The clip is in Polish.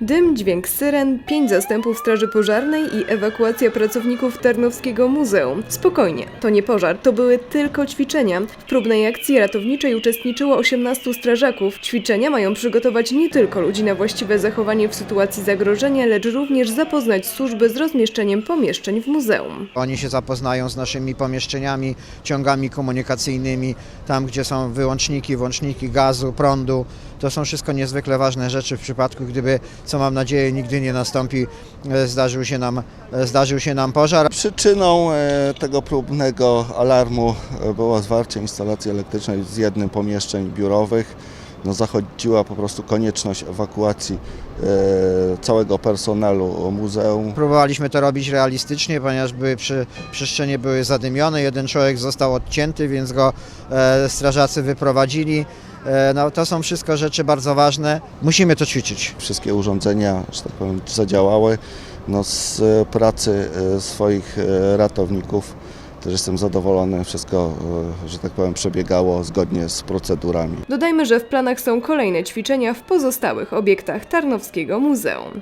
Dym, dźwięk syren, pięć zastępów Straży Pożarnej i ewakuacja pracowników Tarnowskiego Muzeum. Spokojnie, to nie pożar, to były tylko ćwiczenia. W próbnej akcji ratowniczej uczestniczyło 18 strażaków. Ćwiczenia mają przygotować nie tylko ludzi na właściwe zachowanie w sytuacji zagrożenia, lecz również zapoznać służby z rozmieszczeniem pomieszczeń w muzeum. Oni się zapoznają z naszymi pomieszczeniami, ciągami komunikacyjnymi, tam gdzie są wyłączniki, włączniki gazu, prądu. To są wszystko niezwykle ważne rzeczy w przypadku, gdyby, co mam nadzieję, nigdy nie nastąpi, e, zdarzył się nam, e, zdarzył się nam pożar. Przyczyną e, tego próbnego alarmu było zwarcie instalacji elektrycznej z jednym pomieszczeń biurowych. No, zachodziła po prostu konieczność ewakuacji e, całego personelu muzeum. Próbowaliśmy to robić realistycznie, ponieważ były przy, przestrzenie były zadymione. Jeden człowiek został odcięty, więc go e, strażacy wyprowadzili. E, no, to są wszystko rzeczy bardzo ważne. Musimy to ćwiczyć. Wszystkie urządzenia, że tak powiem, zadziałały. No, z pracy e, swoich e, ratowników też jestem zadowolony. Wszystko, że tak powiem, przebiegało zgodnie z procedurami. Dodajmy, że w planach są kolejne ćwiczenia w pozostałych obiektach Tarnowskiego Muzeum.